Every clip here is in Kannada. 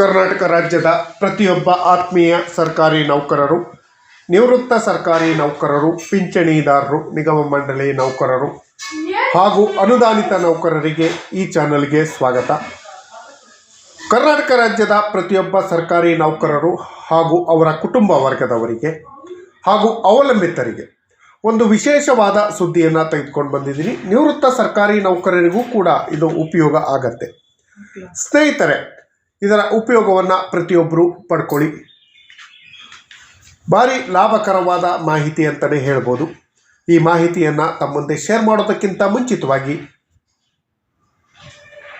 ಕರ್ನಾಟಕ ರಾಜ್ಯದ ಪ್ರತಿಯೊಬ್ಬ ಆತ್ಮೀಯ ಸರ್ಕಾರಿ ನೌಕರರು, ನಿವೃತ್ತ ಸರ್ಕಾರಿ ನೌಕರರು, ಪಿಂಚಣಿದಾರರು, ನಿಗಮ ಮಂಡಳಿ ನೌಕರರು ಹಾಗೂ ಅನುದಾನಿತ ನೌಕರರಿಗೆ ಈ ಚಾನಲ್ಗೆ ಸ್ವಾಗತ. ಕರ್ನಾಟಕ ರಾಜ್ಯದ ಪ್ರತಿಯೊಬ್ಬ ಸರ್ಕಾರಿ ನೌಕರರು ಹಾಗೂ ಅವರ ಕುಟುಂಬ ವರ್ಗದವರಿಗೆ ಹಾಗೂ ಅವಲಂಬಿತರಿಗೆ ಒಂದು ವಿಶೇಷವಾದ ಸುದ್ದಿಯನ್ನು ತೆಗೆದುಕೊಂಡು ಬಂದಿದ್ದೀನಿ. ನಿವೃತ್ತ ಸರ್ಕಾರಿ ನೌಕರರಿಗೂ ಕೂಡ ಇದು ಉಪಯೋಗ ಆಗತ್ತೆ. ಸ್ನೇಹಿತರೆ ಇದರ ಉಪಯೋಗವನ್ನು ಪ್ರತಿಯೊಬ್ಬರು ಪಡ್ಕೊಳ್ಳಿ. ಭಾರಿ ಲಾಭಕರವಾದ ಮಾಹಿತಿ ಅಂತಲೇ ಹೇಳ್ಬೋದು. ಈ ಮಾಹಿತಿಯನ್ನು ತಮ್ಮಂದೆ ಮುಂದೆ ಶೇರ್ ಮಾಡೋದಕ್ಕಿಂತ ಮುಂಚಿತವಾಗಿ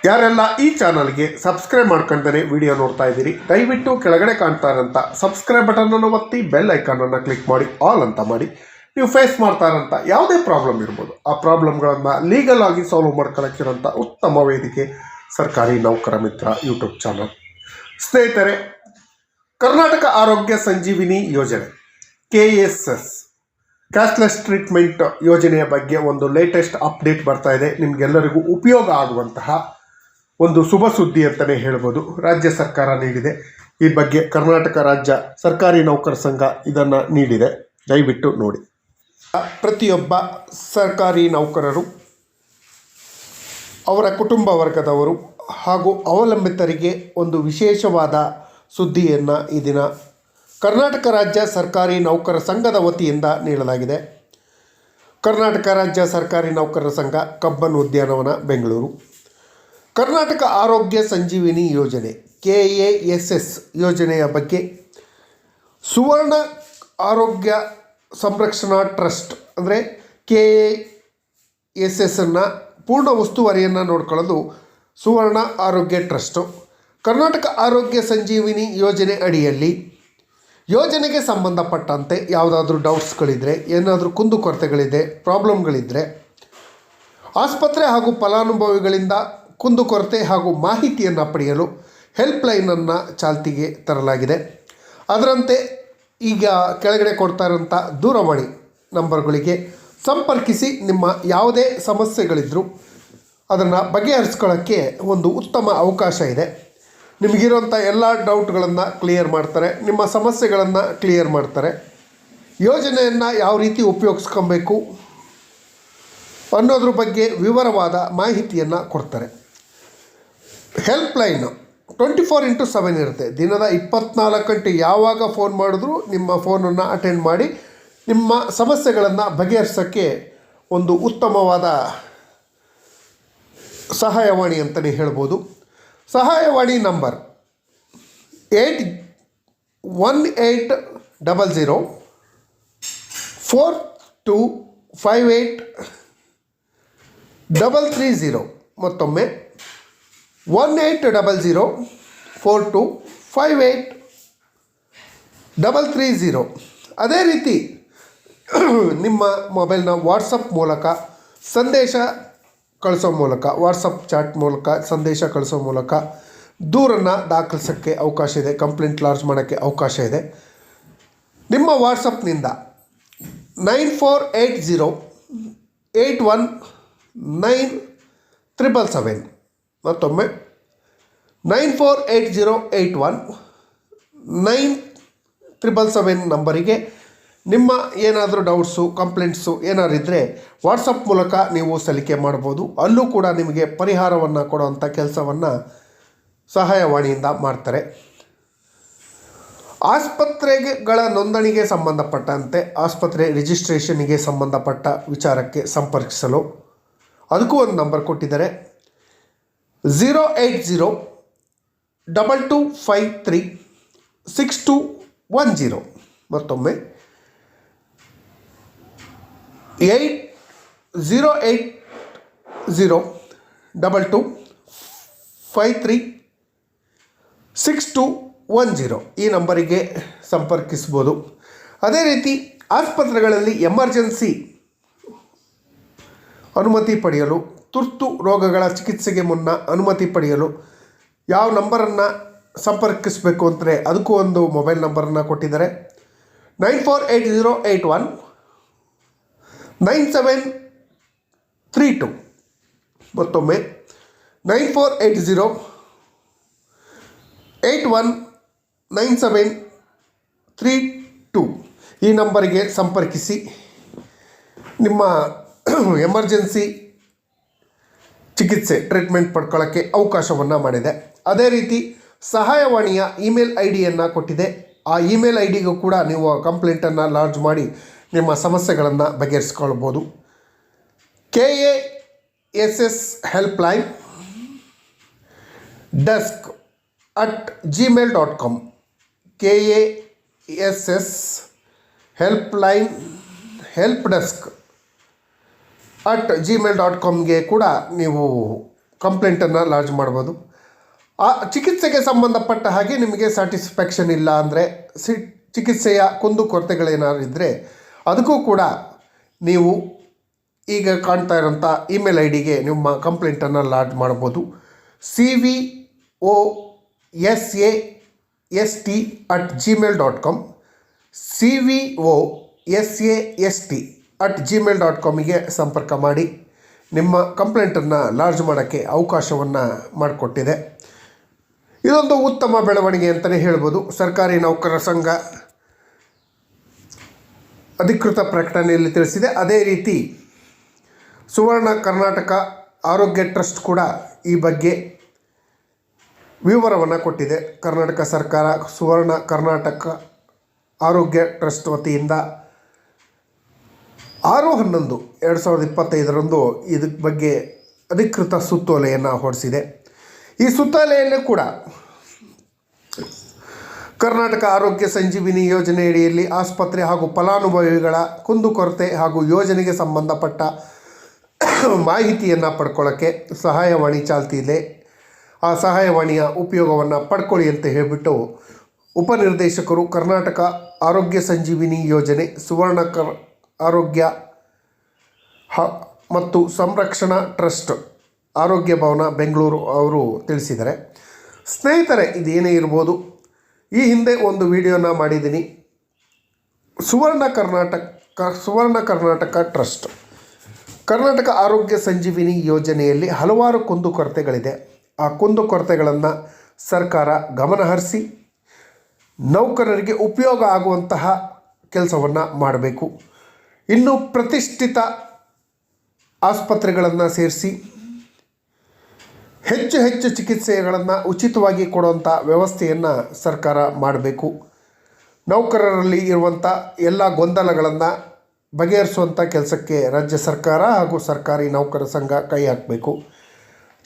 ಯಾರೆಲ್ಲ ಈ ಚಾನಲ್ಗೆ ಸಬ್ಸ್ಕ್ರೈಬ್ ಮಾಡ್ಕೊಂಡರೆ ವಿಡಿಯೋ ನೋಡ್ತಾ ಇದ್ದೀರಿ, ದಯವಿಟ್ಟು ಕೆಳಗಡೆ ಕಾಣ್ತಾ ಇರೋಂಥ ಸಬ್ಸ್ಕ್ರೈಬ್ ಬಟನನ್ನು ಒತ್ತಿ ಬೆಲ್ ಐಕಾನನ್ನು ಕ್ಲಿಕ್ ಮಾಡಿ ಆಲ್ ಅಂತ ಮಾಡಿ. ನೀವು ಫೇಸ್ ಮಾಡ್ತಾ ಇರೋಂಥ ಯಾವುದೇ ಪ್ರಾಬ್ಲಮ್ ಇರ್ಬೋದು. ಆ ಪ್ರಾಬ್ಲಮ್ಗಳನ್ನು ಲೀಗಲ್ ಆಗಿ ಸಾಲ್ವ್ ಮಾಡ್ಕೊಳ್ಳೋಕ್ಕಿರೋಂಥ ಉತ್ತಮ ವೇದಿಕೆ ಸರ್ಕಾರಿ ನೌಕರ ಮಿತ್ರ ಯೂಟ್ಯೂಬ್ ಚಾನಲ್. ಸ್ನೇಹಿತರೆ, ಕರ್ನಾಟಕ ಆರೋಗ್ಯ ಸಂಜೀವಿನಿ ಯೋಜನೆ K S S cashless treatment ಯೋಜನೆಯ ಬಗ್ಗೆ ಒಂದು ಲೇಟೆಸ್ಟ್ ಅಪ್ಡೇಟ್ ಬರ್ತಾ ಇದೆ. ನಿಮಗೆಲ್ಲರಿಗೂ ಉಪಯೋಗ ಆಗುವಂತಹ ಒಂದು ಶುಭ ಸುದ್ದಿ ಅಂತಲೇ ಹೇಳ್ಬೋದು. ರಾಜ್ಯ ಸರ್ಕಾರ ನೀಡಿದೆ. ಈ ಬಗ್ಗೆ ಕರ್ನಾಟಕ ರಾಜ್ಯ ಸರ್ಕಾರಿ ನೌಕರ ಸಂಘ ಇದನ್ನು ನೀಡಿದೆ. ದಯವಿಟ್ಟು ನೋಡಿ. ಪ್ರತಿಯೊಬ್ಬ ಸರ್ಕಾರಿ ನೌಕರರು ಅವರ ಕುಟುಂಬ ವರ್ಗದವರು ಹಾಗೂ ಅವಲಂಬಿತರಿಗೆ ಒಂದು ವಿಶೇಷವಾದ ಸುದ್ದಿಯನ್ನು ಈ ದಿನ ಕರ್ನಾಟಕ ರಾಜ್ಯ ಸರ್ಕಾರಿ ನೌಕರ ಸಂಘದ ವತಿಯಿಂದ ನೀಡಲಾಗಿದೆ. ಕರ್ನಾಟಕ ರಾಜ್ಯ ಸರ್ಕಾರಿ ನೌಕರರ ಸಂಘ ಕಬ್ಬನ್ ಉದ್ಯಾನವನ, ಬೆಂಗಳೂರು. ಕರ್ನಾಟಕ ಆರೋಗ್ಯ ಸಂಜೀವಿನಿ ಯೋಜನೆ ಕೆ ಎ ಎಸ್ ಎಸ್ ಯೋಜನೆಯ ಬಗ್ಗೆ ಸುವರ್ಣ ಆರೋಗ್ಯ ಸಂರಕ್ಷಣಾ ಟ್ರಸ್ಟ್ ಅಂದರೆ ಕೆ ಎ ಎಸ್ ಎಸ್ ಅನ್ನು ಪೂರ್ಣ ಉಸ್ತುವಾರಿಯನ್ನು ನೋಡ್ಕೊಳ್ಳೋದು ಸುವರ್ಣ ಆರೋಗ್ಯ ಟ್ರಸ್ಟು. ಕರ್ನಾಟಕ ಆರೋಗ್ಯ ಸಂಜೀವಿನಿ ಯೋಜನೆ ಅಡಿಯಲ್ಲಿ ಯೋಜನೆಗೆ ಸಂಬಂಧಪಟ್ಟಂತೆ ಯಾವುದಾದ್ರೂ ಡೌಟ್ಸ್ಗಳಿದ್ದರೆ ಏನಾದರೂ ಕುಂದುಕೊರತೆಗಳಿದೆ ಪ್ರಾಬ್ಲಮ್ಗಳಿದ್ದರೆ ಆಸ್ಪತ್ರೆ ಹಾಗೂ ಫಲಾನುಭವಿಗಳಿಂದ ಕುಂದುಕೊರತೆ ಹಾಗೂ ಮಾಹಿತಿಯನ್ನು ಪಡೆಯಲು ಹೆಲ್ಪ್ಲೈನನ್ನು ಚಾಲ್ತಿಗೆ ತರಲಾಗಿದೆ. ಅದರಂತೆ ಈಗ ಕೆಳಗಡೆ ಕೊಡ್ತಾ ಇರೋಂಥ ದೂರವಾಣಿ ನಂಬರ್ಗಳಿಗೆ ಸಂಪರ್ಕಿಸಿ ನಿಮ್ಮ ಯಾವುದೇ ಸಮಸ್ಯೆಗಳಿದ್ದರೂ ಅದನ್ನು ಬಗೆಹರಿಸ್ಕೊಳ್ಳೋಕ್ಕೆ ಒಂದು ಉತ್ತಮ ಅವಕಾಶ ಇದೆ. ನಿಮಗಿರೋಂಥ ಎಲ್ಲ ಡೌಟ್ಗಳನ್ನು ಕ್ಲಿಯರ್ ಮಾಡ್ತಾರೆ, ನಿಮ್ಮ ಸಮಸ್ಯೆಗಳನ್ನು ಕ್ಲಿಯರ್ ಮಾಡ್ತಾರೆ. ಯೋಜನೆಯನ್ನು ಯಾವ ರೀತಿ ಉಪಯೋಗಿಸ್ಕೊಬೇಕು ಅನ್ನೋದ್ರ ಬಗ್ಗೆ ವಿವರವಾದ ಮಾಹಿತಿಯನ್ನು ಕೊಡ್ತಾರೆ. Helpline twenty four into seven ಇರುತ್ತೆ. ದಿನದ ಇಪ್ಪತ್ನಾಲ್ಕು ಗಂಟೆ ಯಾವಾಗ ಫೋನ್ ಮಾಡಿದ್ರೂ ನಿಮ್ಮ ಫೋನನ್ನು ಅಟೆಂಡ್ ಮಾಡಿ ನಿಮ್ಮ ಸಮಸ್ಯೆಗಳನ್ನು ಬಗೆಹರಿಸೋಕ್ಕೆ ಒಂದು ಉತ್ತಮವಾದ ಸಹಾಯವಾಣಿ ಅಂತಲೇ ಹೇಳ್ಬೋದು. ಸಹಾಯವಾಣಿ number eight one eight double zero four two five eight double three zero ಮತ್ತೊಮ್ಮೆ one eight double zero four two five eight double three zero ಅದೇ ರೀತಿ ನಿಮ್ಮ ಮೊಬೈಲ್ನ ವಾಟ್ಸಪ್ ಮೂಲಕ ಸಂದೇಶ ಕಳಿಸೋ ಮೂಲಕ ವಾಟ್ಸಪ್ ಚಾಟ್ ಮೂಲಕ, ಸಂದೇಶ ಕಳಿಸೋ ಮೂಲಕ ದೂರನ್ನು ದಾಖಲಿಸೋಕ್ಕೆ ಅವಕಾಶ ಇದೆ ಕಂಪ್ಲೇಂಟ್ ಲಾರ್ಜ್ ಮಾಡೋಕ್ಕೆ ಅವಕಾಶ ಇದೆ. ನಿಮ್ಮ ವಾಟ್ಸಪ್ನಿಂದ nine four eight zero eight one nine triple seven ಮತ್ತೊಮ್ಮೆ nine four eight zero eight one nine triple seven ನಂಬರಿಗೆ ನಿಮ್ಮ ಏನಾದರೂ ಡೌಟ್ಸು ಕಂಪ್ಲೇಂಟ್ಸು ಏನಾದ್ರು ಇದ್ದರೆ ವಾಟ್ಸಪ್ ಮೂಲಕ ನೀವು ಸಲ್ಲಿಕೆ ಮಾಡ್ಬೋದು ಅಲ್ಲೂ ಕೂಡ ನಿಮಗೆ ಪರಿಹಾರವನ್ನು ಕೊಡುವಂಥ ಕೆಲಸವನ್ನು ಸಹಾಯವಾಣಿಯಿಂದ ಮಾಡ್ತಾರೆ. ಆಸ್ಪತ್ರೆಗಳ ನೋಂದಣಿಗೆ ಸಂಬಂಧಪಟ್ಟಂತೆ ಆಸ್ಪತ್ರೆ ರಿಜಿಸ್ಟ್ರೇಷನಿಗೆ ಸಂಬಂಧಪಟ್ಟ ವಿಚಾರಕ್ಕೆ ಸಂಪರ್ಕಿಸಲು ಅದಕ್ಕೂ ಒಂದು ನಂಬರ್ ಕೊಟ್ಟಿದ್ದಾರೆ. Zero eight zero double two five three six two one zero ಮತ್ತೊಮ್ಮೆ eight zero eight zero double two five three six two one zero ಈ ನಂಬರಿಗೆ ಸಂಪರ್ಕಿಸ್ಬೋದು ಅದೇ ರೀತಿ ಆಸ್ಪತ್ರೆಗಳಲ್ಲಿ ಎಮರ್ಜೆನ್ಸಿ ಅನುಮತಿ ಪಡೆಯಲು, ತುರ್ತು ರೋಗಗಳ ಚಿಕಿತ್ಸೆಗೆ ಮುನ್ನ ಅನುಮತಿ ಪಡೆಯಲು ಯಾವ ನಂಬರನ್ನು ಸಂಪರ್ಕಿಸಬೇಕು ಅಂದರೆ ಅದಕ್ಕೂ ಒಂದು ಮೊಬೈಲ್ ನಂಬರನ್ನು ಕೊಟ್ಟಿದ್ದಾರೆ. Nine four eight zero eight one nine seven three two. ಮತ್ತೊಮ್ಮೆ nine four eight zero eight one nine seven three two. ಈ ನಂಬರಿಗೆ ಸಂಪರ್ಕಿಸಿ. ನಿಮ್ಮ ಎಮರ್ಜೆನ್ಸಿ ಚಿಕಿತ್ಸೆ, ಟ್ರೀಟ್ಮೆಂಟ್ ಪಡ್ಕೊಳ್ಳೋಕ್ಕೆ ಅವಕಾಶವನ್ನು ಮಾಡಿದೆ. ಅದೇ ರೀತಿ ಸಹಾಯವಾಣಿಯ ಇಮೇಲ್ ಐ ಡಿಯನ್ನು ಕೊಟ್ಟಿದೆ. ಆ ಇಮೇಲ್ ಐ ಡಿಗೂ ಕೂಡ ನೀವು ಕಂಪ್ಲೇಂಟನ್ನು ಲಾಂಚ್ ಮಾಡಿ ನಿಮ್ಮ ಸಮಸ್ಯೆಗಳನ್ನು ಬಗೆಹರಿಸ್ಕೊಳ್ಬೋದು. K A S S helpline desk at Gmail dot com K A S S helpline help desk at Gmail dot ಕಾಮ್ಗೆ ಕೂಡ ನೀವು ಕಂಪ್ಲೇಂಟನ್ನು ಲಾಂಚ್ ಮಾಡ್ಬೋದು. ಆ ಚಿಕಿತ್ಸೆಗೆ ಸಂಬಂಧಪಟ್ಟ ಹಾಗೆ ನಿಮಗೆ ಸ್ಯಾಟಿಸ್ಫ್ಯಾಕ್ಷನ್ ಇಲ್ಲ ಅಂದರೆ ಸಿ ಚಿಕಿತ್ಸೆಯ ಕುಂದು ಕೊರತೆಗಳೇನಾದ್ರು ಇದ್ದರೆ ಅದಕ್ಕೂ ಕೂಡ ನೀವು ಈಗ ಕಾಣ್ತಾ ಇರೋಂಥ ಇಮೇಲ್ ಐ ಡಿಗೆ ನಿಮ್ಮ ಕಂಪ್ಲೇಂಟನ್ನು ಲಾಡ್ ಮಾಡ್ಬೋದು. C V O S A S T at Gmail dot com C V O S A S T at Gmail dot ಕಾಮಿಗೆ ಸಂಪರ್ಕ ಮಾಡಿ. ನಿಮ್ಮ ಕಂಪ್ಲೇಂಟನ್ನು ಲಾಡ್ಜ್ ಮಾಡೋಕ್ಕೆ ಅವಕಾಶವನ್ನು ಮಾಡಿಕೊಟ್ಟಿದೆ. ಇದೊಂದು ಉತ್ತಮ ಬೆಳವಣಿಗೆ ಅಂತಲೇ ಹೇಳ್ಬೋದು. ಸರ್ಕಾರಿ ನೌಕರರ ಸಂಘ ಅಧಿಕೃತ ಪ್ರಕಟಣೆಯಲ್ಲಿ ತಿಳಿಸಿದೆ. ಅದೇ ರೀತಿ ಸುವರ್ಣ ಕರ್ನಾಟಕ ಆರೋಗ್ಯ ಟ್ರಸ್ಟ್ ಕೂಡ ಈ ಬಗ್ಗೆ ವಿವರವನ್ನು ಕೊಟ್ಟಿದೆ. ಕರ್ನಾಟಕ ಸರ್ಕಾರ ಸುವರ್ಣ ಕರ್ನಾಟಕ ಆರೋಗ್ಯ ಟ್ರಸ್ಟ್ ವತಿಯಿಂದ ಆರು ಹನ್ನೊಂದು ಎರಡು ಸಾವಿರದ ಇಪ್ಪತ್ತೈದರಂದು ಇದಕ್ಕೆ ಬಗ್ಗೆ ಅಧಿಕೃತ ಸುತ್ತೋಲೆಯನ್ನು ಹೊರಡಿಸಿದೆ ಈ ಸುತ್ತೋಲೆಯಲ್ಲೂ ಕೂಡ ಕರ್ನಾಟಕ ಆರೋಗ್ಯ ಸಂಜೀವಿನಿ ಯೋಜನೆಯಡಿಯಲ್ಲಿ ಆಸ್ಪತ್ರೆ ಹಾಗೂ ಫಲಾನುಭವಿಗಳ ಕುಂದುಕೊರತೆ ಹಾಗೂ ಯೋಜನೆಗೆ ಸಂಬಂಧಪಟ್ಟ ಮಾಹಿತಿಯನ್ನು ಪಡ್ಕೊಳ್ಳೋಕ್ಕೆ ಸಹಾಯವಾಣಿ ಚಾಲ್ತಿ ಇದೆ ಆ ಸಹಾಯವಾಣಿಯ ಉಪಯೋಗವನ್ನು ಪಡ್ಕೊಳ್ಳಿ ಅಂತ ಹೇಳಿಬಿಟ್ಟು ಉಪನಿರ್ದೇಶಕರು ಕರ್ನಾಟಕ ಆರೋಗ್ಯ ಸಂಜೀವಿನಿ ಯೋಜನೆ, ಸುವರ್ಣ ಕರ್ ಆರೋಗ್ಯ ಹ ಮತ್ತು ಸಂರಕ್ಷಣಾ ಟ್ರಸ್ಟ್, ಆರೋಗ್ಯ ಭವನ, ಬೆಂಗಳೂರು ಅವರು ತಿಳಿಸಿದ್ದಾರೆ. ಸ್ನೇಹಿತರೆ, ಇದೇನೇ ಇರ್ಬೋದು ಈ ಹಿಂದೆ ಒಂದು ವಿಡಿಯೋನ ಮಾಡಿದ್ದೀನಿ. ಸುವರ್ಣ ಕರ್ನಾಟಕ ಸುವರ್ಣ ಕರ್ನಾಟಕ ಟ್ರಸ್ಟ್. ಕರ್ನಾಟಕ ಆರೋಗ್ಯ ಸಂಜೀವಿನಿ ಯೋಜನೆಯಲ್ಲಿ ಹಲವಾರು ಕುಂದುಕೊರತೆಗಳಿದೆ ಆ ಕುಂದುಕೊರತೆಗಳನ್ನು ಸರ್ಕಾರ ಗಮನಹರಿಸಿ ನೌಕರರಿಗೆ ಉಪಯೋಗ ಆಗುವಂತಹ ಕೆಲಸವನ್ನು ಮಾಡಬೇಕು. ಇನ್ನು ಪ್ರತಿಷ್ಠಿತ ಆಸ್ಪತ್ರೆಗಳನ್ನು ಸೇರಿಸಿ ಹೆಚ್ಚು ಹೆಚ್ಚು ಚಿಕಿತ್ಸೆಗಳನ್ನು ಉಚಿತವಾಗಿ ಕೊಡುವಂಥ ವ್ಯವಸ್ಥೆಯನ್ನು ಸರ್ಕಾರ ಮಾಡಬೇಕು. ನೌಕರರಲ್ಲಿ ಇರುವಂಥ ಎಲ್ಲ ಗೊಂದಲಗಳನ್ನು ಬಗೆಹರಿಸುವಂಥ ಕೆಲಸಕ್ಕೆ ರಾಜ್ಯ ಸರ್ಕಾರ ಹಾಗೂ ಸರ್ಕಾರಿ ನೌಕರ ಸಂಘ ಕೈ ಹಾಕಬೇಕು.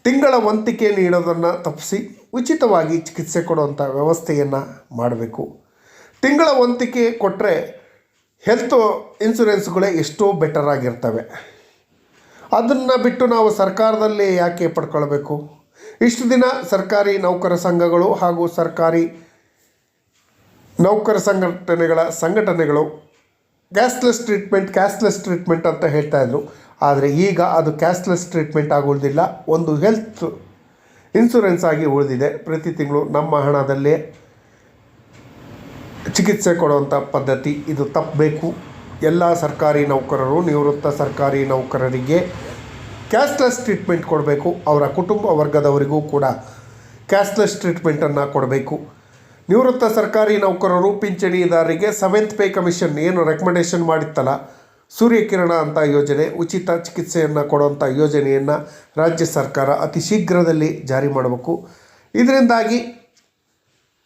ತಿಂಗಳ ವಂತಿಕೆ ನೀಡೋದನ್ನು ತಪ್ಪಿಸಿ ಉಚಿತವಾಗಿ ಚಿಕಿತ್ಸೆ ಕೊಡುವಂಥ ವ್ಯವಸ್ಥೆಯನ್ನು ಮಾಡಬೇಕು. ತಿಂಗಳ ವಂತಿಕೆ ಕೊಟ್ಟರೆ ಹೆಲ್ತ್ ಇನ್ಸೂರೆನ್ಸ್ಗಳೇ ಎಷ್ಟೋ ಬೆಟರ್ ಆಗಿರ್ತವೆ. ಅದನ್ನು ಬಿಟ್ಟು ನಾವು ಸರ್ಕಾರದಲ್ಲಿ ಯಾಕೆ ಪಡ್ಕೊಳ್ಬೇಕು? ಇಷ್ಟು ದಿನ ಸರ್ಕಾರಿ ನೌಕರ ಸಂಘಗಳು ಹಾಗೂ ಸರ್ಕಾರಿ ನೌಕರ ಸಂಘಟನೆಗಳ ಸಂಘಟನೆಗಳು ಕ್ಯಾಶ್ಲೆಸ್ ಟ್ರೀಟ್ಮೆಂಟ್ ಕ್ಯಾಶ್ಲೆಸ್ ಟ್ರೀಟ್ಮೆಂಟ್ ಅಂತ ಹೇಳ್ತಾ ಇದ್ರು. ಆದರೆ ಈಗ ಅದು ಕ್ಯಾಶ್ಲೆಸ್ ಟ್ರೀಟ್ಮೆಂಟ್ ಆಗುವುದಿಲ್ಲ. ಒಂದು ಹೆಲ್ತ್ ಇನ್ಸೂರೆನ್ಸ್ ಆಗಿ ಉಳಿದಿದೆ. ಪ್ರತಿ ತಿಂಗಳು ನಮ್ಮ ಹಣದಲ್ಲೇ ಚಿಕಿತ್ಸೆ ಕೊಡುವಂಥ ಪದ್ಧತಿ ಇದು ತಪ್ಪಬೇಕು. ಎಲ್ಲ ಸರ್ಕಾರಿ ನೌಕರರು, ನಿವೃತ್ತ ಸರ್ಕಾರಿ ನೌಕರರಿಗೆ ಕ್ಯಾಶ್ಲೆಸ್ ಟ್ರೀಟ್ಮೆಂಟ್ ಕೊಡಬೇಕು. ಅವರ ಕುಟುಂಬ ವರ್ಗದವರಿಗೂ ಕೂಡ ಕ್ಯಾಶ್ಲೆಸ್ ಟ್ರೀಟ್ಮೆಂಟನ್ನು ಕೊಡಬೇಕು. ನಿವೃತ್ತ ಸರ್ಕಾರಿ ನೌಕರರು, ಪಿಂಚಣಿದಾರರಿಗೆ ಸೆವೆಂತ್ ಪೇ ಕಮಿಷನ್ ಏನು ರೆಕಮೆಂಡೇಷನ್ ಮಾಡಿತ್ತಲ್ಲ, ಸೂರ್ಯಕಿರಣ ಅಂತ ಯೋಜನೆ, ಉಚಿತ ಚಿಕಿತ್ಸೆಯನ್ನು ಕೊಡುವಂಥ ಯೋಜನೆಯನ್ನು ರಾಜ್ಯ ಸರ್ಕಾರ ಅತಿ ಶೀಘ್ರದಲ್ಲಿ ಜಾರಿ ಮಾಡಬೇಕು. ಇದರಿಂದಾಗಿ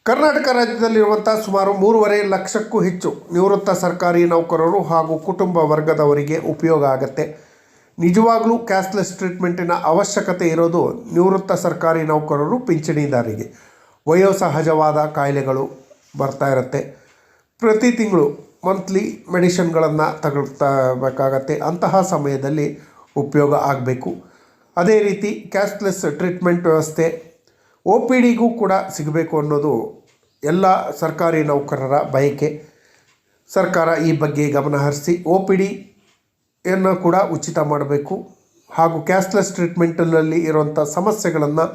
ಕರ್ನಾಟಕ ರಾಜ್ಯದಲ್ಲಿರುವಂಥ ಸುಮಾರು ಮೂರುವರೆ ಲಕ್ಷಕ್ಕೂ ಹೆಚ್ಚು ನಿವೃತ್ತ ಸರ್ಕಾರಿ ನೌಕರರು ಹಾಗೂ ಕುಟುಂಬ ವರ್ಗದವರಿಗೆ ಉಪಯೋಗ ಆಗುತ್ತೆ. ನಿಜವಾಗಲೂ ಕ್ಯಾಶ್ಲೆಸ್ ಟ್ರೀಟ್ಮೆಂಟಿನ ಅವಶ್ಯಕತೆ ಇರೋದು ನಿವೃತ್ತ ಸರ್ಕಾರಿ ನೌಕರರು ಪಿಂಚಣಿದಾರರಿಗೆ ವಯೋಸಹಜವಾದ ಕಾಯಿಲೆಗಳು ಬರ್ತಾ ಇರುತ್ತೆ. ಪ್ರತಿ ತಿಂಗಳು ಮಂತ್ಲಿ ಮೆಡಿಷನ್ಗಳನ್ನು ತಗೊಳ್ತಾ ಬೇಕಾಗತ್ತೆ ಅಂತಹ ಸಮಯದಲ್ಲಿ ಉಪಯೋಗ ಆಗಬೇಕು. ಅದೇ ರೀತಿ ಕ್ಯಾಶ್ಲೆಸ್ ಟ್ರೀಟ್ಮೆಂಟ್ ವ್ಯವಸ್ಥೆ ಒ ಪಿ ಡಿಗೂ ಕೂಡ ಸಿಗಬೇಕು ಅನ್ನೋದು ಎಲ್ಲ ಸರ್ಕಾರಿ ನೌಕರರ ಬಯಕೆ. ಸರ್ಕಾರ ಈ ಬಗ್ಗೆ ಗಮನ ಹರಿಸಿ ಒ ಪಿ ಡಿಯನ್ನು ಕೂಡ ಉಚಿತ ಮಾಡಬೇಕು. ಹಾಗೂ ಕ್ಯಾಶ್ಲೆಸ್ ಟ್ರೀಟ್ಮೆಂಟಲ್ಲಿ ಇರುವಂಥ ಸಮಸ್ಯೆಗಳನ್ನು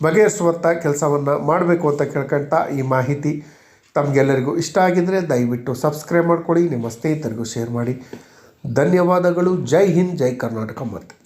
ಬಗೆಹರಿಸುವಂಥ ಕೆಲಸವನ್ನು ಮಾಡಬೇಕು ಅಂತ ಕೇಳ್ಕೊಳ್ತಾ ಈ ಮಾಹಿತಿ ತಮಗೆಲ್ಲರಿಗೂ ಇಷ್ಟ ಆಗಿದ್ದರೆ ದಯವಿಟ್ಟು ಸಬ್ಸ್ಕ್ರೈಬ್ ಮಾಡಿಕೊಡಿ ನಿಮ್ಮ ಸ್ನೇಹಿತರಿಗೂ ಶೇರ್ ಮಾಡಿ. ಧನ್ಯವಾದಗಳು. ಜೈ ಹಿಂದ್, ಜೈ ಕರ್ನಾಟಕ ಮತ್ತು